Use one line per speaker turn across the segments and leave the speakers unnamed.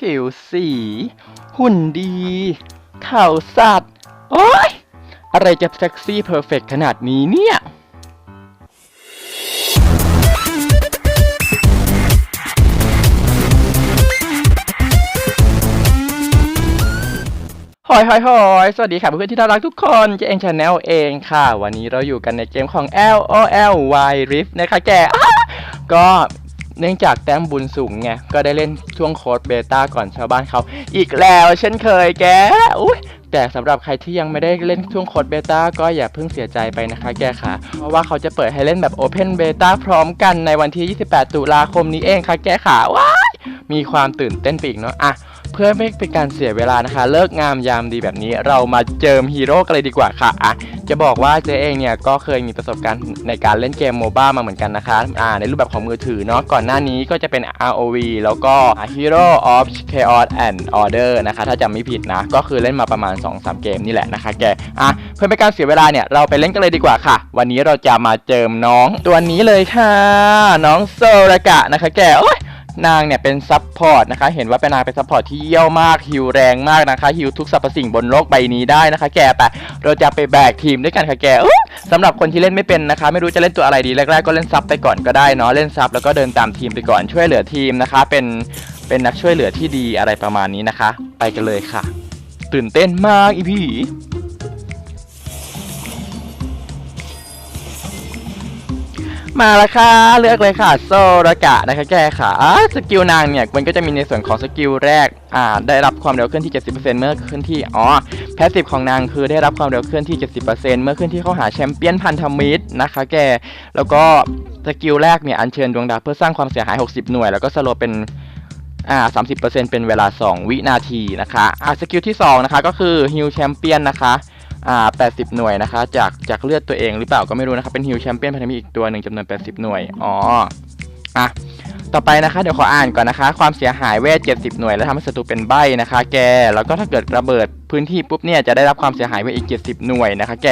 ผิวสี หุ่นดี เข่าสัตว์ โอ๊ย อะไรจะเซ็กซี่เพอร์เฟกขนาดนี้เนี่ยหอยหอยหอยสวัสดีค่ะเพื่อนที่น่ารักทุกคนเจเองชาแนลเองค่ะ วันนี้เราอยู่กันในเกมของ L O L Y Rift นะคะแก ก็ เนื่องจากแต้มบุญสูงไง ก็ได้เล่นช่วงโค้ดเบต้าก่อนชาวบ้านเขา อีกแล้วเช่นเคยแกอุ้ยแต่สำหรับใครที่ยังไม่ได้เล่นช่วงโค้ดเบต้าก็อย่าเพิ่งเสียใจไปนะคะแกค่ะ เพราะว่าเขาจะเปิดให้เล่นแบบโอเพนเบต้าพร้อมกันในวันที่ 28 ตุลาคมนี้เองค่ะแกค่ะว้ายมีความตื่นเต้นไปอีกเนาะอะ เพื่อไม่เป็นการเสียเวลานะคะ เลิกงามยามดีแบบนี้ เรามาเจิมฮีโร่กันเลยดีกว่าค่ะอะจะบอกว่าเจ๊เองเนี่ยก็เคยมีประสบการณ์ในการเล่นเกมโมบ้ามาเหมือนกันนะคะอ่าในรูปแบบของมือถือเนาะก่อนหน้านี้ก็จะเป็น ROV แล้วก็ Hero of Chaos and Order นะคะถ้าจำไม่ผิดนะ ก็คือเล่นมาประมาณ 2-3 เกมนี่แหละนะคะแกอะเพื่อไม่เป็นการเสียเวลาเนี่ยเราไปเล่นกันเลยดีกว่าค่ะ วันนี้เราจะมาเจิมน้องตัวนี้เลยค่ะ น้องโซรากะนะคะแกโอ๊ย นางเนี่ยเป็นซับพอร์ตนะคะ เห็นว่าเป็นนางเป็นซับพอร์ตที่เยี่ยวมากฮิวแรงมากนะคะฮิวทุกสรรพสิ่งบนโลกใบนี้ได้นะคะ แกไปเราจะไปแบกทีมด้วยกันค่ะแกสำหรับคนที่เล่นไม่เป็นนะคะ ไม่รู้จะเล่นตัวอะไรดีแรกๆก็เล่นซับไปก่อนก็ได้เนาะเล่นซับแล้วก็เดินตามทีมไปก่อนช่วยเหลือทีมนะคะ เป็นเป็นนักช่วยเหลือที่ดีอะไรประมาณนี้นะคะ ไปกันเลยค่ะ ตื่นเต้นมากอีพี่ มาแล้วค่ะเลือกเลยค่ะโซรากะนะคะแกค่ะสกิลนางเนี่ยมันก็จะมีในส่วนของสกิลแรกอ่าได้รับความเร็วเคลื่อนที่ 70%เมื่อเคลื่อนที่อ๋อแพสซีฟของนางคือได้รับความเร็วเคลื่อนที่ 70%เมื่อเคลื่อนที่เข้าหาแชมเปี้ยนพันธมิตรนะคะแกแล้วก็สกิลแรกเนี่ยอัญเชิญดวงดาวเพื่อสร้างความเสียหาย 60 หน่วย แล้วก็สโลเป็นอ่า30%เป็นเวลา 2 วินาทีนะคะอ่าสกิลที่ 2 นะคะ ก็คือฮิลแชมเปี้ยนนะคะ อ่า80 หน่วยนะคะ จากจากเลือดตัวเองหรือเปล่าก็ไม่รู้นะคะเป็นฮิลแชมเปี้ยนพันธมิตรอีกตัวหนึ่งจำนวน 80 หน่วยอ๋ออะต่อไปนะคะเดี๋ยวขออ่านก่อนนะคะ ความเสียหายเวท 70 หน่วย แล้วทำให้ศัตรูเป็นใบนะคะ แกแล้วก็ถ้าเกิดระเบิดพื้นที่ปุ๊บเนี่ยจะได้รับความเสียหายเวทอีก 70 หน่วยนะคะ แก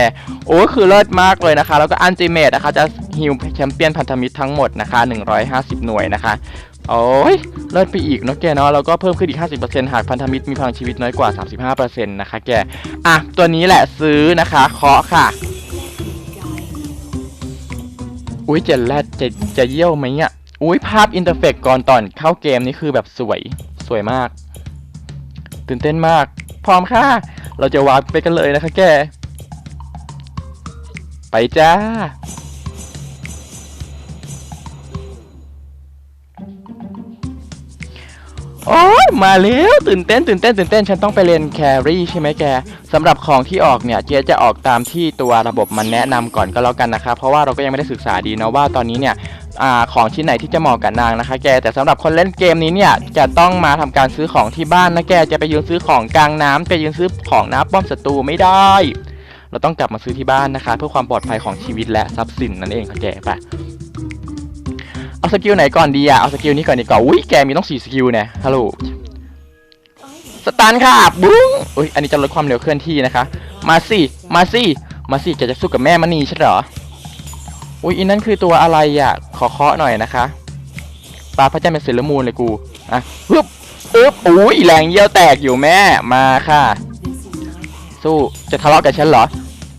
โอ้คือเลิศมากเลยนะคะ แล้วก็อันติเมตนะคะจะฮิลแชมเปี้ยนพันธมิตรทั้งหมดนะคะ 150 หน่วยนะคะ โอ้ยเลิศไปอีกเนาะแกเนาะแล้วก็เพิ่มขึ้นอีก 50%หากพันธมิตรมีพลังชีวิตน้อยกว่า 35%นะคะแก อะ ตัวนี้แหละซื้อนะคะเคาะค่ะ อุ้ยเจนแรดจะจะเยี่ยวไหมเนี่ยอุ้ยภาพอินเตอร์เฟกก่อนตอนเข้าเกมนี่คือแบบสวยสวยมาก ตื่นเต้นมาก พร้อมค่ะ เราจะวาร์ปไปกันเลยนะคะแก ไปจ้า โอ้ยมาแล้วตื่นเต้นตื่นเต้นตื่นเต้นฉันต้องไปเรียนแครี่ใช่ไหมแกสำหรับของที่ออกเนี่ยเจ๊จะออกตามที่ตัวระบบมันแนะนำก่อนก็แล้วกันนะคะเพราะว่าเราก็ยังไม่ได้ศึกษาดีนะว่าตอนนี้เนี่ยอของชิ้นไหนที่จะเหมาะกับนางนะคะ แกแต่สำหรับคนเล่นเกมนี้เนี่ยจะต้องมาทำการซื้อของที่บ้านนะแกจะไปยืนซื้อของกลางน้ำไปยืนซื้อของน้ำป้อมศัตรูไม่ได้ เราต้องกลับมาซื้อที่บ้านนะคะ เพื่อความปลอดภัยของชีวิตและทรัพย์สินนั่นเองค่ะแกไป เอาสกิลไหนก่อนดีอะเอาสกิลนี้ก่อนดีกว่าอุ้ยแกมีต้องสี่สกิลเนี่ยฮัลโหลสตันค่ะบุ้งอุ้ยอันนี้จะลดความเร็วเคลื่อนที่นะคะ มาสิมาสิมาสิแกจะสู้กับแม่มณีใช่เหรออุ้ยอันนั้นคือตัวอะไรอะขอเคาะหน่อยนะคะปลาพระเจ้าเป็นเซเลอร์มูนเลยกูอะฮึบอึ๊บอุ้ยแรงเยี่ยวแตกอยู่แม่มาค่ะ สู้จะทะเลาะกับฉันเหรอ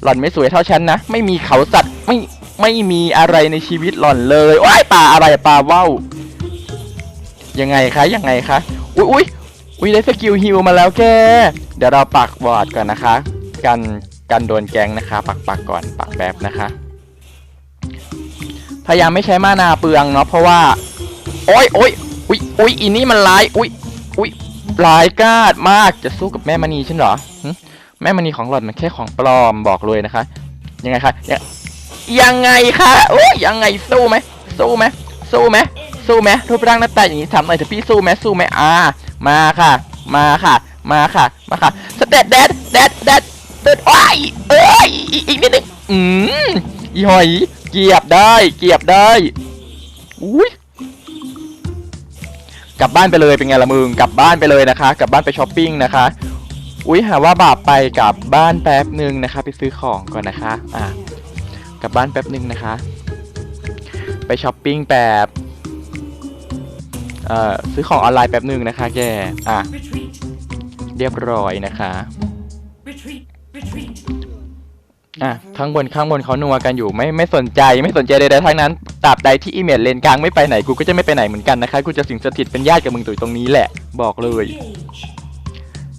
หล่อนไม่สวยเท่าฉันนะ ไม่มีเขาสัตว์ไม่ ไม่มีอะไรในชีวิตหล่อนเลยว้ายปลาอะไรปลาว่าวยังไงคะยังไงคะอุ้ยอุ้ยอุ้ยได้สกิลฮิวมาแล้วแกเดี๋ยวเราปักบอร์ดก่อนนะคะ กันกันโดนแกงนะคะ ปักปักก่อนปักแบบนะคะ พยายามไม่ใช้มานาเปลืองเนาะเพราะว่าโอ้ยโอ้ยอุ้ยอุ้ยอีนี่มันร้ายอุ้ยอุ้ยร้ายกาจมากจะสู้กับแม่มณีฉันเหรอแม่มณีของหล่อนมันแค่ของปลอมบอกเลยนะคะ ยังไงคะ ยังไงคะโอ้ยยังไงสู้ไหมสู้ไหมสู้ไหมสู้ไหมรูปร่างหน้าตาอย่างนี้ทำหน่อยเถอะพี่สู้ไหมสู้ไหมอ่ามาค่ะ มาค่ะ มาค่ะ มาค่ะสเตตแดดแดดแดดเดินโอ้ยเอ้ยอีกนิดนึงอืมอีหอยเกียบได้ เกียบได้อุ้ยกลับบ้านไปเลยเป็นไงละมึงกลับบ้านไปเลยนะคะ กลับบ้านไปช้อปปิ้งนะคะ อุ้ยหาว่าบาปไปกลับบ้านแป๊บหนึ่งนะคะ ไปซื้อของก่อนนะคะ อะ กลับบ้านแป๊บหนึ่งนะคะ ไปช้อปปิ้งแป๊บเอ่อซื้อของออนไลน์แป๊บหนึ่งนะคะ แก อะ
Retreat.
เรียบร้อยนะคะ
Retreat. Retreat.
อะข้างบนข้างบนเขานัวกันอยู่ไม่ไม่สนใจไม่สนใจใดๆทั้งนั้นตราบใดที่อีเมลเลนกลางไม่ไปไหนกูก็จะไม่ไปไหนเหมือนกันนะคะกูจะสิงสถิตเป็นญาติกับมึงตัวตรงนี้แหละ บอกเลย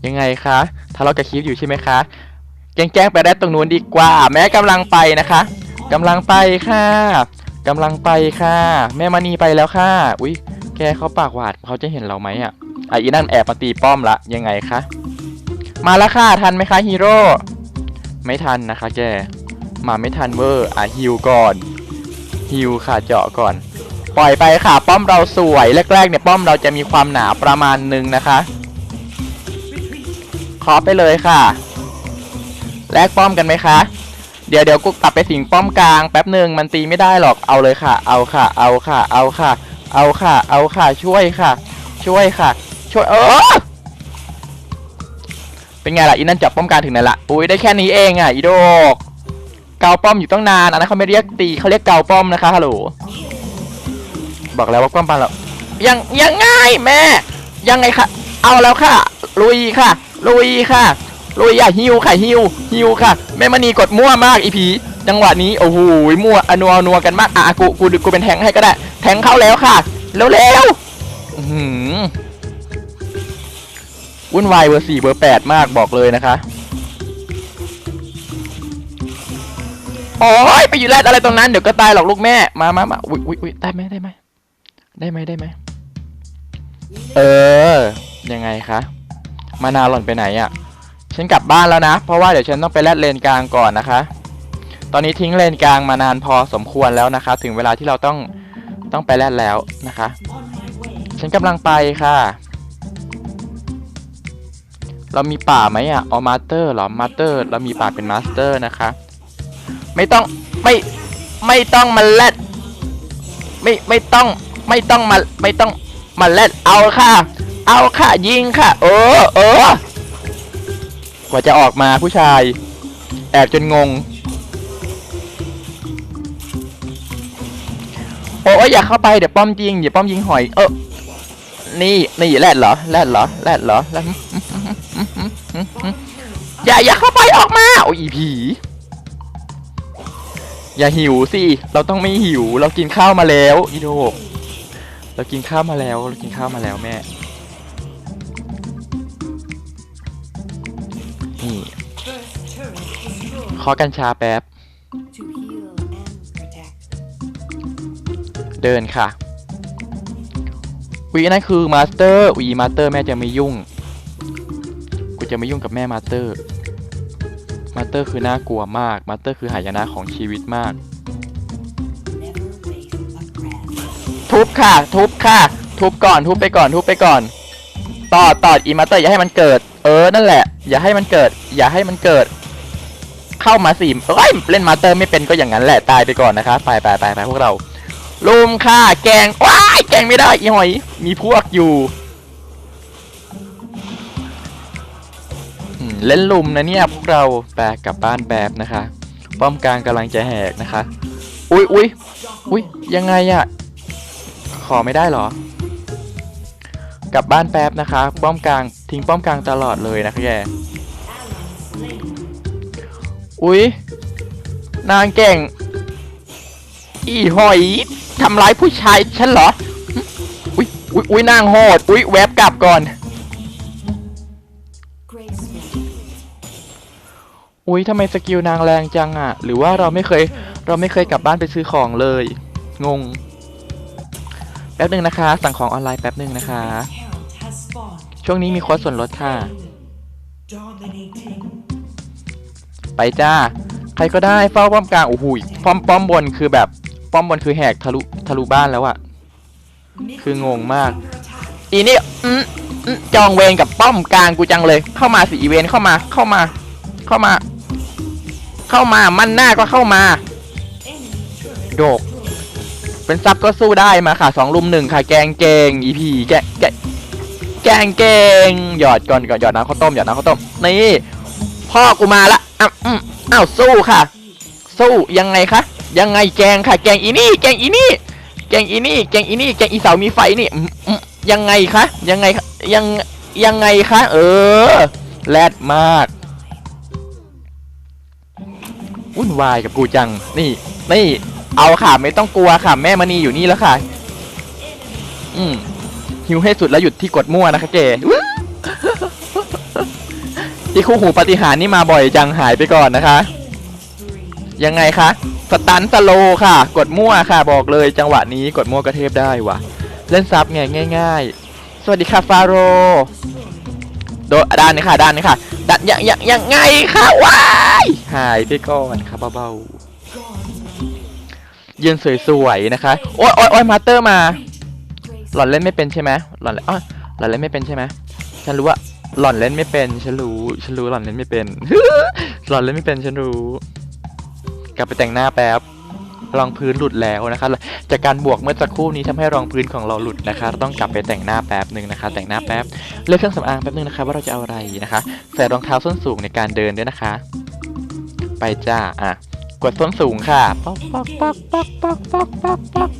ยังไงคะทะเลาะกับคลิปอยู่ใช่ไหมคะแจ้งแจ้งไปได้ตรงนู้นดีกว่า แม่กำลังไปนะคะ กำลังไปค่ะกำลังไปค่ะ แม่มณีไปแล้วค่ะ อุ้ยแกเขาปากหวาดเขาจะเห็นเราไหมอะอีนั่นแอบมาตีป้อมละยังไงคะมาแล้วค่ะทันไหมคะฮีโร่ไม่ทันนะคะ แกมาไม่ทันเวอร์อะฮิวก่อนฮิวค่ะเจาะก่อน ปล่อยไปค่ะ ป้อมเราสวยแรกๆเนี่ยป้อมเราจะมีความหนาประมาณหนึ่งนะคะขอไปเลยค่ะ แลกป้อมกันไหมคะ เดี๋ยวเดี๋ยวกูกลับไปสิงป้อมกลางแป๊บหนึ่งมันตีไม่ได้หรอกเอาเลยค่ะ เอาค่ะ เอาค่ะ เอาค่ะ เอาค่ะ เอาค่ะ ช่วยค่ะ ช่วยค่ะ ช่วยเออเป็นไงล่ะอีนั่นจับป้อมกลางถึงไหนละอุ้ยได้แค่นี้เองอะอีโดกเกาป้อมอยู่ตั้งนานอันนั้นเขาไม่เรียกตีเขาเรียกเกาป้อมนะคะฮัลโหลบอกแล้วว่าป้อมปานเรายังยังไงแม่ ยังไงคะเอาแล้วค่ะ ลุยค่ะ ลุยค่ะ ลุยอย่าฮิวค่ะฮิวฮิวค่ะแม่มณีกดมั่วมากอีผีจังหวะนี้โอ้โหมั่วอนัวนัวกันมากอะกูกูกูเป็นแทงให้ก็ได้ แทงเข้าแล้วค่ะเร็วเร็ววุ่นวายเบอร์สี่เบอร์แปดมากบอกเลยนะคะโอ้ยไปอยู่แรดอะไรตรงนั้นเดี๋ยวก็ตายหรอกลูกแม่มามามาอุ้ยอุ้ยอุ้ยได้ไหมได้ไหมได้ไหมได้ไหมเออ ยังไงคะ มานาหล่อนไปไหนอะ่ะ ฉันกลับบ้านแล้วนะ เพราะว่าเดี๋ยวฉันต้องไปแลดเลนกลางก่อนนะคะ ตอนนี้ทิ้งเลนกลางมานานพอสมควรแล้วนะคะ ถึงเวลาที่เราต้องต้องไปแลดแล้วนะคะ ฉันกำลังไปค่ะ เรามีป่าไหมอะออมาสเตอร์เหรอมาสเตอร์ เรามีป่าเป็นมาสเตอร์นะคะ ไม่ต้องไม่ไม่ต้องมาแลดไม่ไม่ต้องไม่ต้องมาไม่ต้องมาแลดเอาค่ะ เอาค่ะยิงค่ะ เออเออ กว่าจะออกมาผู้ชาย แอบจนงง โอ้ยอย่าเข้าไปเดี๋ยวป้อมยิงเดี๋ยวป้อมยิงหอย เออนี่นี่แรดเหรอแรดเหรอแรดเหรอแรดอย่าอย่าเข้าไปออกมาโอ้ยผี อย่าหิวสิเราต้องไม่หิว เรากินข้าวมาแล้วอีโดกเรากินข้าวมาแล้ว เรากินข้าวมาแล้วแม่ นี่ขอกัญชาแป๊บ เดินค่ะวีนั่นคือมาสเตอร์วีมาสเตอร์แม่จะไม่ยุ่ง กูจะไม่ยุ่งกับแม่มาสเตอร์ มาสเตอร์คือน่ากลัวมาก มาสเตอร์คือหายนะของชีวิตมาก ทุบค่ะ ทุบค่ะ ทุบก่อน ทุบไปก่อน ทุบไปก่อน ต่อต่ออีมาสเตอร์อย่าให้มันเกิด เออ นั่นแหละ อย่าให้มันเกิด อย่าให้มันเกิด เข้ามาสิเอ้ย เล่นมาเตอร์ไม่เป็นก็อย่างนั้นแหละ ตายไปก่อนนะคะ ไปไปไปไปพวกเราลุมค่ะ แกง ว้าย แกงไม่ได้ อีหอย มีพวกอยู่ เล่นลุมนะเนี่ย พวกเราแปลกลับบ้านแบบนะคะ ป้อมกลางกำลังจะแหกนะคะ อุ้ยอุ้ยอุ้ยยังไงอะขอไม่ได้หรอ กลับบ้านแป๊บนะคะ ป้อมกลาง ทิ้งป้อมกลางตลอดเลยนะคะแกอุ๊ย นางเก่ง อีหอยทำร้ายผู้ชายฉันเหรอ อุ๊ยอุ๊ยอุ๊ยนางโหด อุ๊ยแวบกลับก่อน อุ๊ยทำไมสกิลนางแรงจังอะหรือว่าเราไม่เคยเราไม่เคยกลับบ้านไปซื้อของเลย งง แป๊บหนึ่งนะคะ สั่งของออนไลน์แป๊บหนึ่งนะคะ ช่วงนี้มีโค้ดส่วนลดค่ะ ไปจ้า ใครก็ได้เฝ้าป้อมกลาง โอ้โหป้อมป้อมบนคือแบบ ป้อมบนคือแหกทะลุทะลุบ้านแล้วอะคืองงมาก อีนี่จองเวรกับป้อมกลางกูจังเลย เข้ามาสิอีเวนเข้ามาเข้ามา เข้ามา เข้ามามันหน้าก็เข้ามาโดกเป็นซับก็สู้ได้มาค่ะสองลุมหนึ่งค่ะ แกงเกงอีพีแกแก แกงเกงหยอดก่อนก่อนหยอดน้ำข้าวต้มหยอดน้ำข้าวต้มนี่พ่อกูมาละอ้าวอ้าวสู้ค่ะ สู้ยังไงคะยังไงแกงค่ะ แกงอีนี่ แกงอีนี่ แกงอีนี่ แกงอีนี่ แกงอีเสามีไฟนี่ยังไงคะยังไงยังยังไงคะเออแรดมากวุ่นวายกับกูจังนี่นี่เอาค่ะ ไม่ต้องกลัวค่ะ แม่มณีอยู่นี่แล้วค่ะ อืม หิวให้สุดแล้วหยุดที่กดมั่วนะคะเก๋ที่คู่หูปฏิหารย์นี่มาบ่อยจังหายไปก่อนนะคะ
Three.
ยังไงคะสตันสโลว์ค่ะ กดมั่วค่ะ บอกเลยจังหวะนี้กดมั่วกระเทพได้วะเล่นซับไงง่าย ๆ สวัสดีค่ะฟาโรห์โดนด้านนี้ค่ะ ด้านนี้ค่ะด้านยังยังยังไงคะว้ายหายไปก่อนค่ะเบา
Gone.
ๆยืนสวยๆนะคะ โอ๊ยโอ๊ยโอ๊ยมาสเตอร์มา หล่อนเล่นไม่เป็นใช่ไหมหล่อนเล่นอ๋อหล่อนเล่นไม่เป็นใช่ไหมฉันรู้ว่าหล่อนเล่นไม่เป็น ฉันรู้ ฉันรู้หล่อนเล่นไม่เป็น หล่อนเล่นไม่เป็น ฉันรู้ กลับไปแต่งหน้าแป๊บ รองพื้นหลุดแล้วนะคะ จากการบวกเมื่อสักครู่นี้ทำให้รองพื้นของเราหลุดนะคะ ต้องกลับไปแต่งหน้าแป๊บหนึ่งนะคะ แต่งหน้าแป๊บ เลือกเครื่องสำอางแป๊บหนึงนะคะ ว่าเราจะเอาอะไรนะคะ ใส่รองเท้าส้นสูงในการเดินด้วยนะคะ ไปจ้า อะ กดส้นสูงค่ะป๊อกป๊อกป๊อกป๊อกป๊อกป๊อกป๊อกป๊อก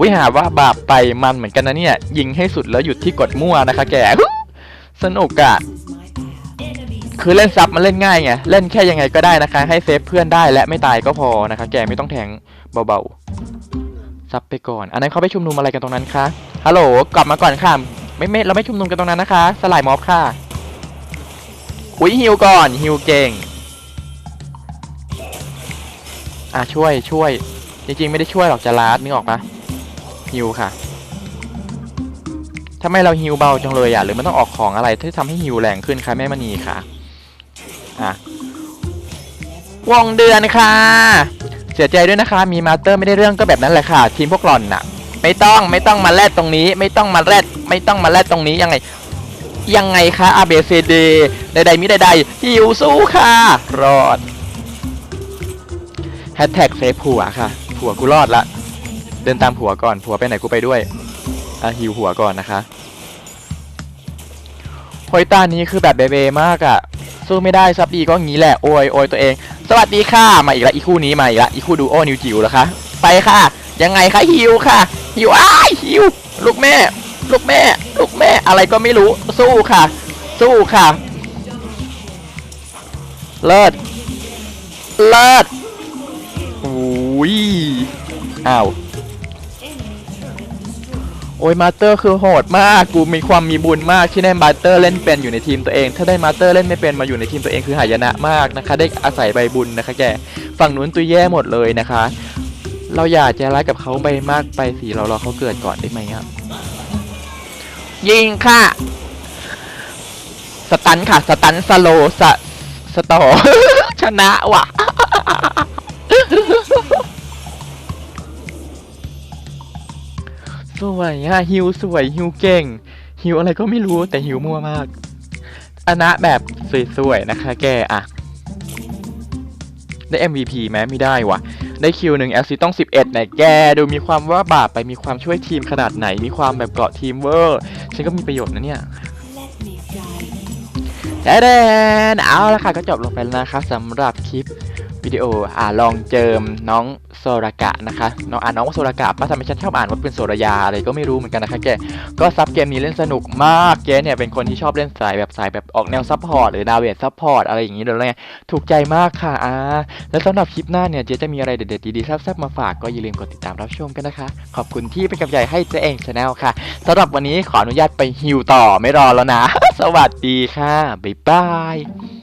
วิหาว่าบาปไปมันเหมือนกันนะเนี่ย ยิงให้สุดแล้วหยุดที่กดมั่วนะคะ แกสนุกอะคือเล่นซับมันเล่นง่ายไง เล่นแค่ยังไงก็ได้นะคะ ให้เซฟเพื่อนได้และไม่ตายก็พอนะคะ แกไม่ต้องแทงเบาๆซับไปก่อน อันนั้นเขาไปชุมนุมอะไรกันตรงนั้นคะฮัลโหลกลับมาก่อนค่ะไม่ไม่เราไม่ชุมนุมกันตรงนั้นนะคะ สลายม็อบค่ะอุ้ยฮิวก่อนฮิวเก่ง อะช่วยช่วย จริงๆ ไม่ได้ช่วยหรอกจะลาดนึกออกปะฮิวค่ะทำไมเราฮิวเบาจังเลยอะหรือมันต้องออกของอะไรที่ทำให้ฮิวแรงขึ้นคะแม่มณีค่ะอะวงเดือนค่ะ เสียใจด้วยนะคะ มีมาสเตอร์ไม่ได้เรื่องก็แบบนั้นแหละค่ะ ทีมพวกหล่อนน่ะ ไม่ต้องไม่ต้องมาแลดตรงนี้ ไม่ต้องมาแลดไม่ต้องมาแลดตรงนี้ยังไง ยังไงคะ A B C D ใดๆมิใดๆหิวสู้ค่ะ รอด ฮชแท็กเซฟผัวค่ะ ผัวกูรอดละ เดินตามผัวก่อน ผัวไปไหนกูไปด้วย อะหิวหัวก่อนนะคะโฮยตานี้คือแบบเบเบมากอะสู้ไม่ได้ซับดีก็งี้แหละ โอยโอยตัวเอง สวัสดีค่ะ มาอีกแล้วอีคู่นี้มาอีกแล้วอีคู่ดูโอนิวจิ๋วแล้วคะไปค่ะ ยังไงคะฮิวค่ะ ฮิวอ้าฮิว ลูกแม่ ลูกแม่ ลูกแม่ อะไรก็ไม่รู้ สู้ค่ะ สู้ค่ะ เลิศ เลิศ ยอ้าว โอ้ยมาสเตอร์คือโหดมาก กูมีความมีบุญมากที่ได้มาสเตอร์เล่นเป็นอยู่ในทีมตัวเอง ถ้าได้มาสเตอร์เล่นไม่เป็นมาอยู่ในทีมตัวเองคือหายนะมากนะคะ ได้อาศัยใบบุญนะคะแก ฝั่งนู้นตัวแย่หมดเลยนะคะ เราอยากจะร้ายกับเขาไปมากไปสิ เรารอเขาเกิดก่อนได้ไหมครับยิงค่ะสตันค่ะ สตันสโลสสตอชนะว่ะ สวยอะฮิวสวยฮิวเก่งฮิวอะไรก็ไม่รู้แต่ฮิวมั่วมากอนะแบบสวยๆนะคะ แกอะได้ MVP ไหมไม่ได้วะได้คิวหนึ่งแอสซิต้อง 11ไหนแกดูมีความว่าบาปไปมีความช่วยทีมขนาดไหน มีความแบบเกาะทีมเวอร์ ฉันก็มีประโยชน์นะเนี่ยแดนเอาละค่ะก็จบลงไปแล้วนะคะสำหรับคลิป วิดีโออ่าลองเจิมน้องโซรากะนะคะน้องอ่านน้องว่าโซรากะป้าทำไมฉันชอบอ่านว่าเป็นโซรยาอะไรก็ไม่รู้เหมือนกันนะคะแกก็ซับเกมนี้เล่นสนุกมากแกเนี่ยเป็นคนที่ชอบเล่นสายแบบสายแบบออกแนวซัพพอร์ตหรือดาวเวทซัพพอร์ตอะไรอย่างนี้เลยไงถูกใจมากค่ะอ่าแล้วสำหรับคลิปหน้าเนี่ยเจ๊จะมีอะไรเด็ดๆดีๆแซ่บๆมาฝากก็อย่าลืมกดติดตามรับชมกันนะคะ ขอบคุณที่เป็นกำลังใจให้เจ๊เองชาแนลค่ะสำหรับวันนี้ขออนุญาตไปฮิวต่อไม่รอแล้วนะ สวัสดีค่ะบ๊ายบาย